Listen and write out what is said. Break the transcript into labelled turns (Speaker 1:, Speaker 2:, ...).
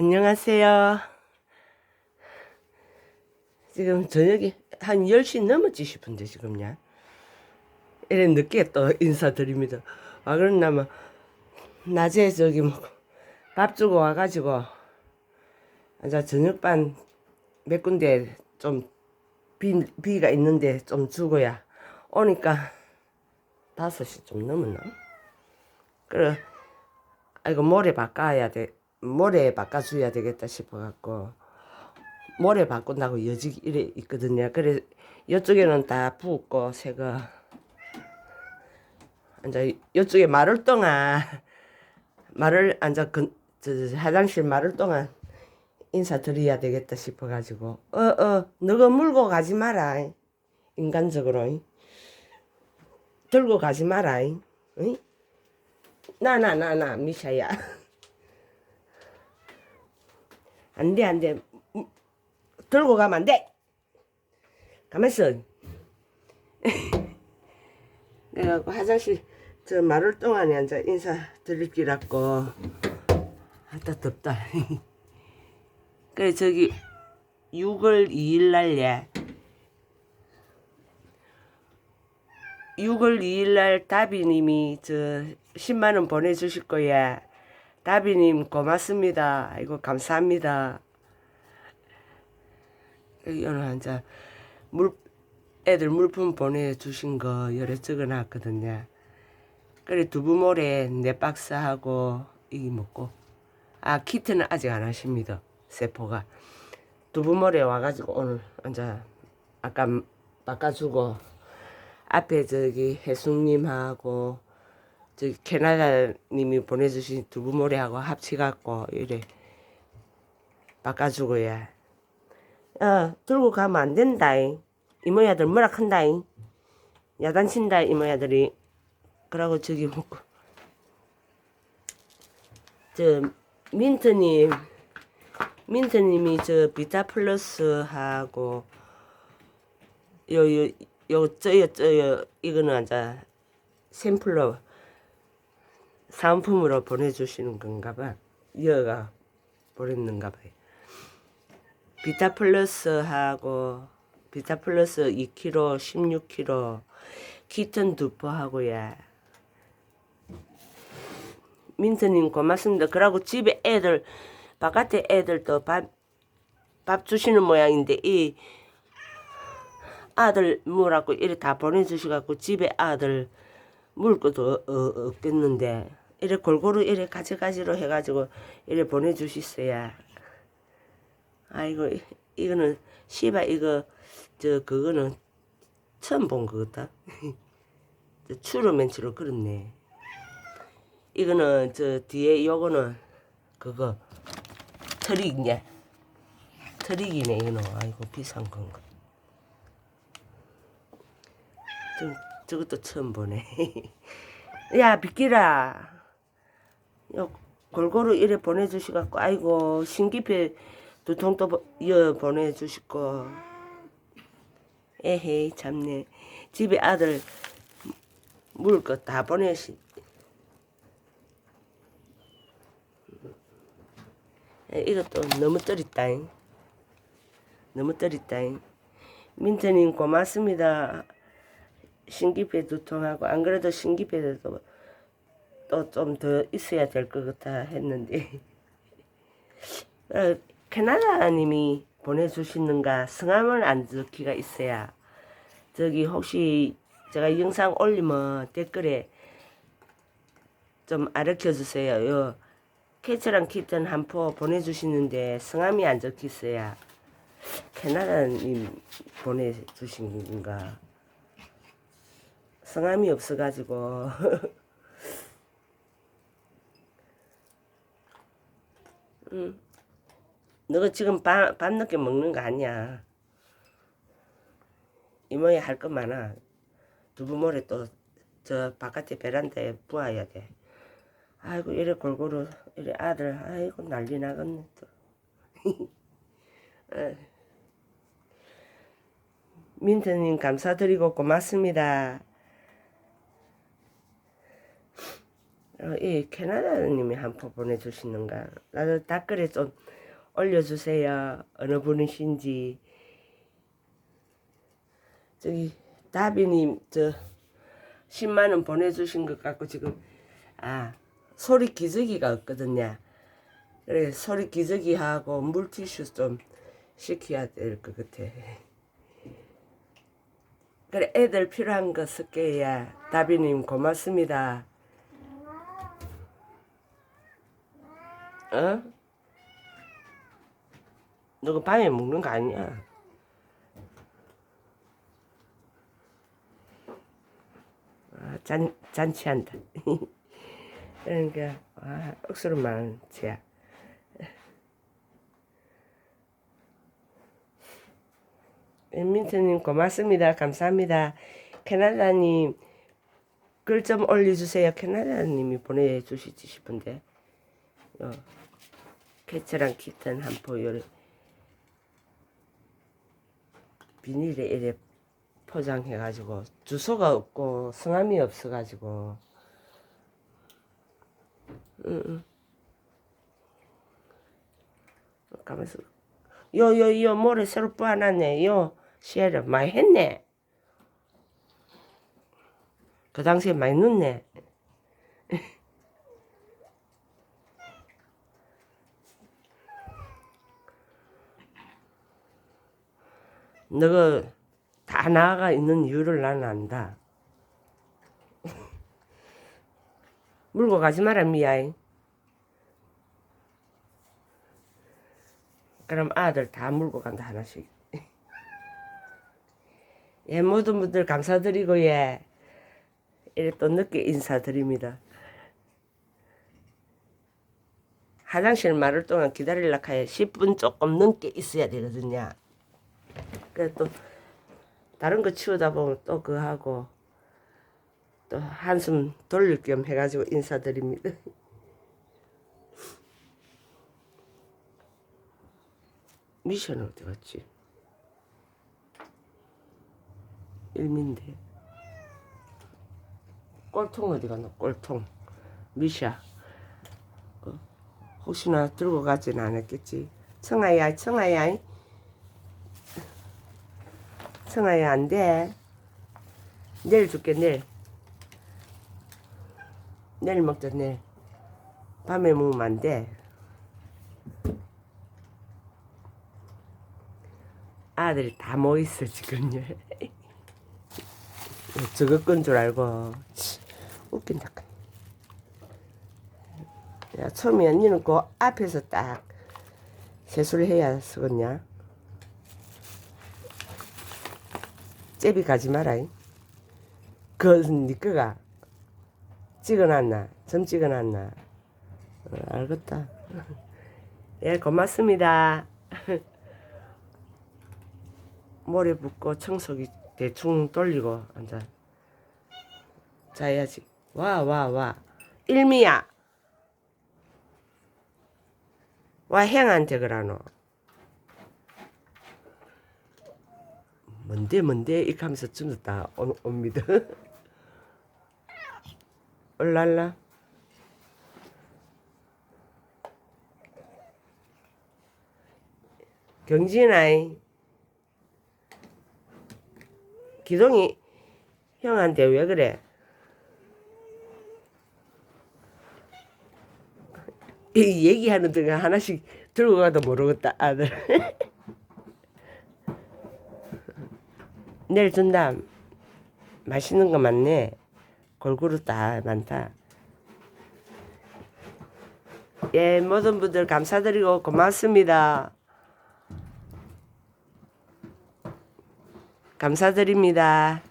Speaker 1: 안녕하세요. 지금 저녁이 한 10시 넘었지 싶은데, 지금요. 이래 늦게 또 인사드립니다. 아, 그러나면, 낮에 저기 뭐, 밥 주고 와가지고, 이제 저녁반 몇 군데 좀 비, 비가 있는데 좀 주고야. 오니까 5시 좀 넘었나? 그래, 아이고, 모레 바꿔야 돼. 모레 바꿔줘야 되겠다 싶어갖고, 모레 바꾼다고 여직 이래 있거든요. 그래, 이쪽에는 다 부었고, 새거. 이제 이쪽에 말을 동안, 말을, 앉아, 그, 저, 저, 화장실 말을 동안 인사드려야 되겠다 싶어가지고, 어, 어, 너가 물고 가지 마라. 인간적으로. 들고 가지 마라. 응? 나, 나, 나, 나, 미샤야. 안 돼, 안 돼. 음, 들고 가면 안 돼. 가만있어. 그래갖고 화장실 저 마를 동안에 앉아 인사 드릴 기라고. 아따, 덥다. 그래, 저기 6월 2일 날에 6월 2일 날 다비님이 저 10만 원 보내주실 거야. 다비님 고맙습니다. 아이고 감사합니다. 여기 오늘 한자 물 애들 물품 보내주신 거 여러 적어놨거든요. 그래 두부모래 네 박스 하고 이 먹고 아 키트는 아직 안 하십니다. 세포가 두부모래 와가지고 오늘 앉아 아까 바꿔주고 앞에 저기 혜숙님하고 저기 캐나다님이 보내주신 두부모래하고 합치갖고 이래 바꿔주고야. 어 들고 가면 안 된다잉. 이모야들 뭐라 한다잉. 야단친다 이모야들이. 그러고 저기 먹고 저 민트님 민트님이 저 비타 플러스하고 요 요 요 저요 저요 이거는 앉아 샘플로 사은품으로 보내주시는 건가 봐. 여가 보냈는가 봐요. 비타 플러스하고 비타 플러스 2kg, 16kg, 키튼 두포하고야. 민트님 고맙습니다. 그러고 집에 애들 바깥에 애들도 밥, 밥 주시는 모양인데 이 아들 뭐라고 이래 다 보내주셔갖고 집에 아들 물 것도 어, 어, 없겠는데 이래 골고루 이래 가지가지로 해가지고 이래 보내주셨어야. 아이고 이- 이거는 씨바 이거 저 그거는 처음 본 거다. 저 추로멘치로 그렇네. 이거는 저 뒤에 요거는 그거 트릭이냐? 트릭이네 이거는. 아이고 비싼 건가 저, 저것도 처음 보네. 야, 비키라. 요, 골고루 이래 보내주시갖고, 아이고, 신기패 두 통도 보- 이어 보내주시고. 에헤이, 참네. 집에 아들 물거다 보내시. 에, 이것도 너무 떨있다잉. 너무 떨있다잉. 민트님 고맙습니다. 신기패 두 통하고 안 그래도 신기패도 또 좀 더 있어야 될 것 같아 했는데 어, 캐나다님이 보내주시는가 성함을 안 적기가 있어야 저기 혹시 제가 영상 올리면 댓글에 좀 알려 주세요. 요 캐처랑 키튼 한 포 보내주시는데 성함이 안 적혀 있어야 캐나다님 보내주신 건가? 성함이 없어가지고 응. 너가 지금 밤, 밤늦게 먹는 거 아니야 이모야 할 거 많아 두부모래 또 저 바깥에 베란다에 부어야 돼 아이고 이래 골고루 이래 아들 아이고 난리 나겠네 또 어. 민트님 감사드리고 고맙습니다. 이 캐나다님이 한표 보내주시는가? 나도 댓글에 좀 올려주세요. 어느 분이신지. 저기 다비님 저 10만 원 보내주신 것 같고 지금 아 소리 기저귀가 없거든요. 그래 소리 기저귀 하고 물티슈 좀 시켜야 될 것 같아. 그래 애들 필요한 거 쓸게요. 다비님 고맙습니다. 어? 너그 밤에 먹는 거 아니야? 아, 잔 잔치한다. 그러니까 아, 억수로 많은 지야. 민트님 고맙습니다. 감사합니다. 캐나다님 글 좀 올려주세요. 캐나다님이 보내주시지 싶은데 어, 캐처랑 키튼 한 포요를 비닐에 이래 포장해가지고 주소가 없고 성함이 없어가지고. 응, 응. 가면서 요요 요 모래 새로 뿌아놨네. 요 시에를 많이 했네. 그 당시에 많이 넣네 너가 다 나가 있는 이유를 나는 안다. 물고 가지 마라 미야이. 그럼 아들 다 물고 간다 하나씩. 예 모든 분들 감사드리고 예 이래 또 늦게 인사드립니다. 화장실 마를 동안 기다리려고 하여 10분 조금 넘게 있어야 되거든요. 그래 또 다른 거 치우다 보면 또 그거 하고 또 한숨 돌릴 겸 해가지고 인사드립니다. 미션 어디 갔지? 일민데 꼴통 어디 갔나? 꼴통 미샤 어, 혹시나 들고 가진 않았겠지? 청아야 청아야 청아야 안 돼. 내일 줄게 내일. 내일 먹자 내일. 밤에 먹으면 안 돼. 아들이 다 모여 있어 지금요. 저거 건줄 알고 치, 웃긴다. 야 처음이야 니는 그 앞에서 딱 세수를 해야 쓰겠냐? 잽이 가지 마라잉. 그것은 니 거가 찍어놨나? 점 찍어놨나? 어, 알겠다. 예, 고맙습니다. 모래 붓고 청소기 대충 돌리고 앉아. 자야지. 와, 와, 와. 일미야. 와, 행한테 그러노. 뭔데 뭔데 이렇게 하면서 전부 다 오- 옵니다. 올랄라. 경진아이 기동이 형한테 왜 그래? 이 얘기하는 동안 하나씩 들고 가도 모르겠다 아들. 내일 준다. 맛있는 거 많네. 골고루 다 많다. 예, 모든 분들 감사드리고 고맙습니다. 감사드립니다.